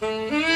Música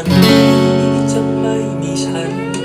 วันนี้จะไม่มีฉัน